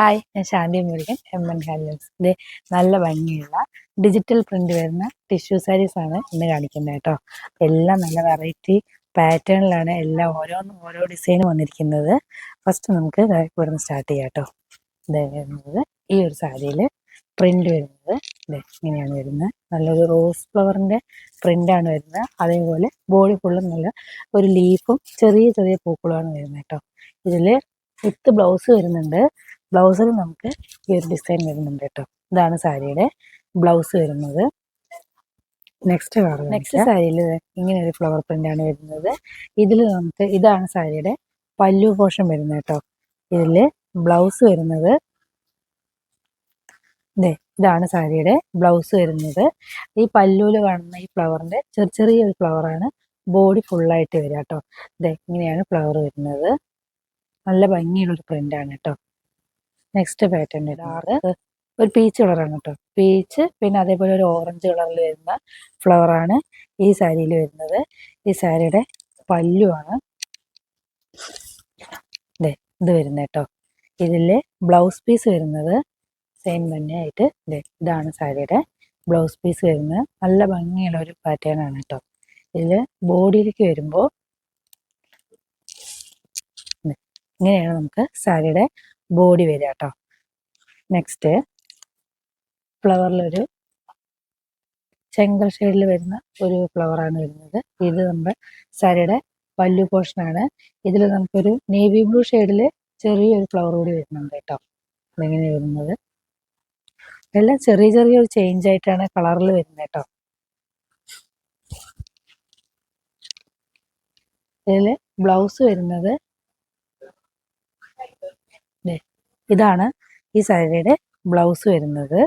Hi ഞാൻ Shanthi Murugan M N handlooms നല്ല ഭംഗിയുള്ള ഡിജിറ്റൽ പ്രിന്റ് വരുന്ന ടിഷ്യൂ സാരീസ് ആണ് ഇന്ന് കാണിക്കുന്നത് കേട്ടോ. എല്ലാം നല്ല വെറൈറ്റി പാറ്റേണിലാണ് എല്ലാം ഓരോന്നും ഓരോ ഡിസൈനും വന്നിരിക്കുന്നത്. ഫസ്റ്റ് നമുക്ക് ഇവിടുന്ന് സ്റ്റാർട്ട് ചെയ്യാം കേട്ടോ. ഇതേ വരുന്നത് ഈ ഒരു സാരിയിൽ പ്രിന്റ് വരുന്നത്. ഇതേ ഇങ്ങനെയാണ് വരുന്നത്. നല്ലൊരു റോസ് ഫ്ലവറിന്റെ പ്രിന്റാണ് വരുന്നത്. അതേപോലെ ബോഡി ഫുള്ളും നല്ല ഒരു ലീഫും ചെറിയ ചെറിയ പൂക്കളുമാണ് വരുന്നത് കേട്ടോ. ഇതിൽ വിത്ത് ബ്ലൗസ് വരുന്നുണ്ട്. ബ്ലൗസിൽ നമുക്ക് ഈ ഒരു ഡിസൈൻ വരുന്നുണ്ട് കേട്ടോ. ഇതാണ് സാരിയുടെ ബ്ലൗസ് വരുന്നത്. നെക്സ്റ്റ് കളർ നെക്സ്റ്റ് സാരിയിൽ ഇങ്ങനെ ഒരു ഫ്ലവർ പ്രിന്റ് ആണ് വരുന്നത്. ഇതിൽ നമുക്ക് ഇതാണ് സാരിയുടെ പല്ലു പോഷൻ വരുന്നത് കേട്ടോ. ഇതിൽ ബ്ലൗസ് വരുന്നത്. ദേ ഇതാണ് സാരിയുടെ ബ്ലൗസ് വരുന്നത്. ഈ പല്ലുവിൽ കാണുന്ന ഈ ഫ്ലവറിന്റെ ചെറിയ ചെറിയൊരു ഫ്ലവറാണ് ബോഡി ഫുള്ളായിട്ട് വരിക കേട്ടോ. ദേ ഇങ്ങനെയാണ് ഫ്ലവർ വരുന്നത്. നല്ല ഭംഗിയുള്ളൊരു പ്രിന്റ് ആണ് കേട്ടോ. നെക്സ്റ്റ് പാറ്റേൺ ഇടാറ് ഒരു പീച്ച് കളറാണ് കേട്ടോ. പീച്ച് പിന്നെ അതേപോലെ ഒരു ഓറഞ്ച് കളറിൽ വരുന്ന ഫ്ലവറാണ് ആണ് ഈ സാരിയിൽ വരുന്നത്. ഈ സാരിയുടെ പല്ലുവാണ് ദേ ഇത് വരുന്നത് കേട്ടോ. ഇതിൽ ബ്ലൗസ് പീസ് വരുന്നത് സെയിം തന്നെയായിട്ട് ദേ ഇതാണ് സാരിയുടെ ബ്ലൗസ് പീസ് വരുന്നത്. നല്ല ഭംഗിയുള്ള ഒരു പാറ്റേൺ ആണ് കേട്ടോ. ഇതിൽ ബോഡിയിലേക്ക് വരുമ്പോൾ ഇങ്ങനെയാണ് നമുക്ക് സാരിയുടെ ബോഡി വരിക കേട്ടോ. നെക്സ്റ്റ് ഫ്ലവറിലൊരു ചെങ്കൽ ഷെയ്ഡിൽ വരുന്ന ഒരു ഫ്ലവറാണ് വരുന്നത്. ഇത് നമ്മുടെ സാരിയുടെ പല്ലു പോർഷനാണ് ഇതിൽ നമുക്കൊരു നേവി ബ്ലൂ ഷെയ്ഡിൽ ചെറിയൊരു ഫ്ലവർ കൂടി വരുന്നുണ്ട് കേട്ടോ. അതെങ്ങനെ വരുന്നത്? എല്ലാം ചെറിയ ചെറിയ ഒരു ചേഞ്ച് ആയിട്ടാണ് കളറിൽ വരുന്നത് കേട്ടോ. ഇതിൽ ബ്ലൗസ് വരുന്നത് ഇതാണ് ഈ സാരിയുടെ ബ്ലൗസ് വരുന്നത്.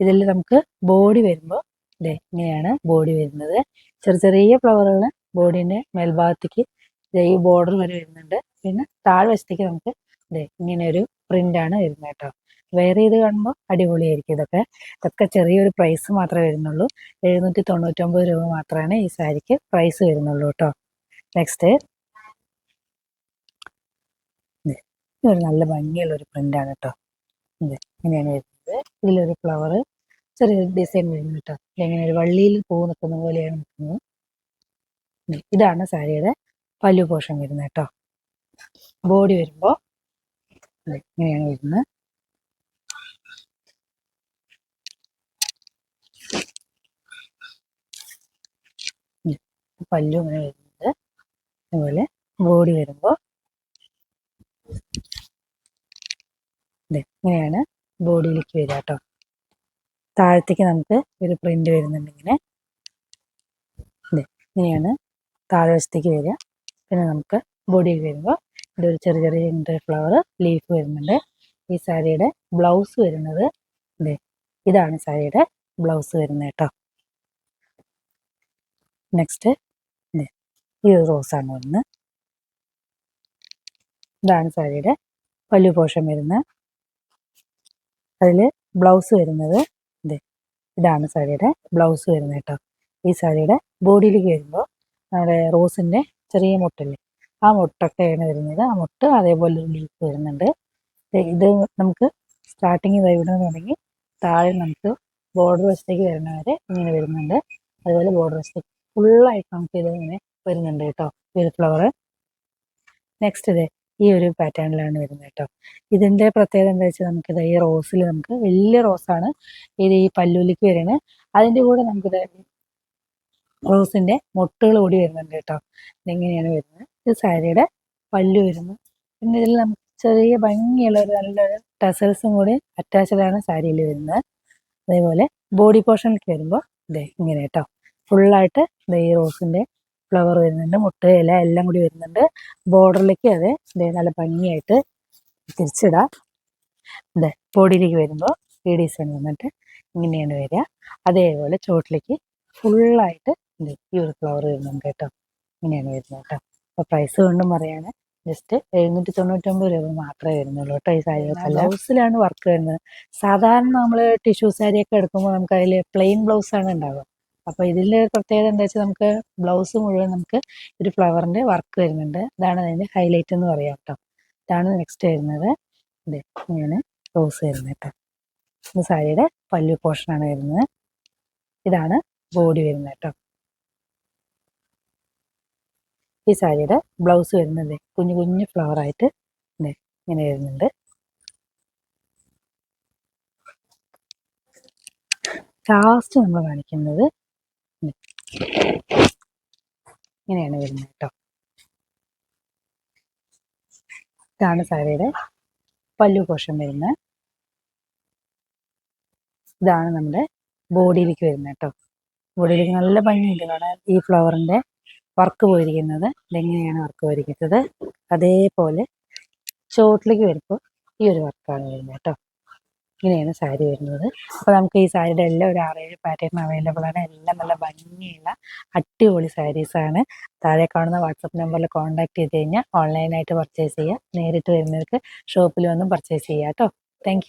ഇതിൽ നമുക്ക് ബോഡി വരുമ്പോൾ ദേ ഇങ്ങനെയാണ് ബോഡി വരുന്നത്. ചെറിയ ചെറിയ ഫ്ലവറുകൾ ബോഡീന്റെ മേൽഭാഗത്തേക്ക് ഈ ബോർഡർ വരെ വരുന്നുണ്ട്. പിന്നെ താഴ്വശത്തേക്ക് നമുക്ക് ദേ ഇങ്ങനെ ഒരു പ്രിന്റ് ആണ് വരുന്നത് കേട്ടോ. വേറെ ഇത് കാണുമ്പോൾ അടിപൊളിയായിരിക്കും ഇതൊക്കെ. ഇതൊക്കെ ചെറിയൊരു പ്രൈസ് മാത്രമേ വരുന്നുള്ളൂ. എഴുന്നൂറ്റി തൊണ്ണൂറ്റൊമ്പത് രൂപ മാത്രമാണ് ഈ സാരിക്ക് പ്രൈസ് വരുന്നുള്ളൂ കേട്ടോ. നെക്സ്റ്റ് ഒരു നല്ല ഭംഗിയുള്ള ഒരു പ്രിന്റ് ആണ് കേട്ടോ ഇത് ഇങ്ങനെയാണ് വരുന്നത്. ഇതിലൊരു ഫ്ലവർ ചെറിയൊരു ഡിസൈൻ വരുന്നു കേട്ടോ ഇങ്ങനെ ഒരു വള്ളിയിൽ പൂ നിൽക്കുന്ന പോലെയാണ് നിൽക്കുന്നത്. ഇതാണ് സാരിയുടെ പല്ലു പോഷൻ വരുന്നത് കേട്ടോ ബോഡി വരുമ്പോൾ ഇങ്ങനെയാണ് വരുന്നത്. പല്ലു ഇങ്ങനെ വരുന്നത് അതുപോലെ ബോഡി വരുമ്പോൾ ഇത് ഇങ്ങനെയാണ് ബോഡിയിലേക്ക് വരിക കേട്ടോ താഴത്തേക്ക് നമുക്ക് ഒരു പ്രിന്റ് വരുന്നുണ്ട് ഇങ്ങനെ ഇത് ഇങ്ങനെയാണ് താഴ്വശത്തേക്ക് വരിക. പിന്നെ നമുക്ക് ബോഡിയിൽ വരുമ്പോൾ ഇവിടെ ഒരു ചെറിയ ചെറിയ ഫ്ലവർ ലീഫ് വരുന്നുണ്ട്. ഈ സാരിയുടെ ബ്ലൗസ് വരുന്നത് ഇത് ഇതാണ് സാരിയുടെ ബ്ലൗസ് വരുന്നത് കേട്ടോ നെക്സ്റ്റ് ഇത് ഈ ഒരു റോസാണ് വരുന്നത്. ഇതാണ് സാരിയുടെ പല്ലു പോഷം വരുന്നത്. അതിൽ ബ്ലൗസ് വരുന്നത് ഇത് ഇതാണ് സാരിയുടെ ബ്ലൗസ് വരുന്നത് കേട്ടോ. ഈ സാരിയുടെ ബോഡിയിലേക്ക് വരുമ്പോൾ നമ്മുടെ റോസിന്റെ ചെറിയ മുട്ടില്ലേ ആ മുട്ടൊക്കെയാണ് വരുന്നത്. ആ മുട്ട് അതേപോലെ ലീഫ് വരുന്നുണ്ട്. ഇത് നമുക്ക് സ്റ്റാർട്ടിങ് നിന്ന് തുടങ്ങി താഴെ നമുക്ക് ബോർഡർ വശത്തേക്ക് വരുന്ന വരെ ഇങ്ങനെ വരുന്നുണ്ട്. അതുപോലെ ബോർഡർ വശത്തേക്ക് ഫുള്ളായിട്ട് നമുക്ക് ഇത് ഇങ്ങനെ വരുന്നുണ്ട് കേട്ടോ ഈ ഫ്ലവർ നെക്സ്റ്റ് ഇത് ഈ ഒരു പാറ്റേണിലാണ് വരുന്നത് കേട്ടോ. ഇതിന്റെ പ്രത്യേകത എന്താ വെച്ചാൽ നമുക്കിത് ഈ റോസിൽ നമുക്ക് വലിയ റോസാണ് ഇത് ഈ പല്ലുലിക്ക് വരുന്നത്. അതിന്റെ കൂടെ നമുക്കിത് റോസിന്റെ മുട്ടുകൾ കൂടി വരുന്നുണ്ട് കേട്ടോ. ഇതെങ്ങനെയാണ് വരുന്നത്. ഇത് സാരിയുടെ പല്ലു വരുന്നു. പിന്നെ ഇതിൽ നമുക്ക് ചെറിയ ഭംഗിയുള്ള ഒരു നല്ലൊരു ടസൽസും കൂടി അറ്റാച്ച്ഡ് ആണ് സാരിയിൽ വരുന്നത്. അതേപോലെ ബോഡി പോർഷനിലേക്ക് വരുമ്പോൾ ഇതേ ഇങ്ങനെ കേട്ടോ. ഫുള്ളായിട്ട് ഈ റോസിന്റെ ഫ്ലവർ വരുന്നുണ്ട് മുട്ട ഇല എല്ലാം കൂടി വരുന്നുണ്ട്. ബോർഡറിലേക്ക് അത് ഇതേ നല്ല ഭംഗിയായിട്ട് തിരിച്ചിടാം. ഇത് ബോഡിയിലേക്ക് വരുമ്പോൾ ഈ ഡിസൈൻ വന്നിട്ട് ഇങ്ങനെയാണ് വരിക. അതേപോലെ ചുവട്ടിലേക്ക് ഫുള്ളായിട്ട് ഈ ഒരു ഫ്ലവർ വരുന്നുണ്ട് കേട്ടോ. ഇങ്ങനെയാണ് വരുന്നത് കേട്ടോ. അപ്പോൾ പ്രൈസ് കൊണ്ടും പറയാണ് ജസ്റ്റ് എഴുന്നൂറ്റി തൊണ്ണൂറ്റൊമ്പത് രൂപ മാത്രമേ വരുന്നുള്ളൂ കേട്ടോ ഈ സാരികൾക്ക് ബ്ലൗസിലാണ് വർക്ക് വരുന്നത്. സാധാരണ നമ്മൾ ടിഷ്യൂ സാരിയൊക്കെ എടുക്കുമ്പോൾ നമുക്ക് അതിൽ പ്ലെയിൻ ബ്ലൗസാണ് ഉണ്ടാവുക. അപ്പോൾ ഇതിൽ പ്രത്യേകത എന്താ വെച്ചാൽ നമുക്ക് ബ്ലൗസ് മുഴുവൻ നമുക്ക് ഒരു ഫ്ലവറിന്റെ വർക്ക് വരുന്നുണ്ട്. ഇതാണ് അതിന്റെ ഹൈലൈറ്റ് എന്ന് പറയാം കേട്ടോ. ഇതാണ് നെക്സ്റ്റ് വരുന്നത്. ഇത് ഇങ്ങനെ ബ്ലൗസ് വരുന്നത് കേട്ടോ. ഇത് സാരിയുടെ പല്ലു പോർഷനാണ് വരുന്നത്. ഇതാണ് ബോഡി വരുന്നത് കേട്ടോ. ഈ സാരിയുടെ ബ്ലൗസ് വരുന്നത് കുഞ്ഞു കുഞ്ഞു ദേ ഇങ്ങനെ വരുന്നുണ്ട്. ലാസ്റ്റ് നമ്മൾ കാണിക്കുന്നത് ഇങ്ങനെയാണ് വരുന്നത് കേട്ടോ. ഇതാണ് സാരിയുടെ പല്ലു പോഷൻ വരുന്നത്. ഇതാണ് നമ്മുടെ ബോഡിയിലേക്ക് വരുന്നത് കേട്ടോ. ബോഡിയിലേക്ക് നല്ല ഭംഗിയുണ്ട് കാണാൻ. ഈ ഫ്ലവറിന്റെ വർക്ക് പോയിരിക്കുന്നത്. ഇതെങ്ങനെയാണ് വർക്ക് പോയിരിക്കുന്നത്? അതേപോലെ ചോട്ടിലേക്ക് വരുമ്പോൾ ഈ ഒരു വർക്കാണ് വരുന്നത് കേട്ടോ. ഇങ്ങനെയാണ് സാരി വരുന്നത്. അപ്പോൾ നമുക്ക് ഈ സാരിയുടെ എല്ലാം ഒരു ആറേഴ് പാറ്റേൺ അവൈലബിൾ ആണ്. എല്ലാം നല്ല ഭംഗിയുള്ള അടിപൊളി സാരീസാണ് താഴെ കാണുന്ന വാട്സപ്പ് നമ്പറിൽ കോൺടാക്ട് ചെയ്ത് കഴിഞ്ഞാൽ ഓൺലൈനായിട്ട് പർച്ചേസ് ചെയ്യുക നേരിട്ട് വരുന്നവർക്ക് ഷോപ്പിൽ വന്നും പർച്ചേസ് ചെയ്യാം കേട്ടോ താങ്ക്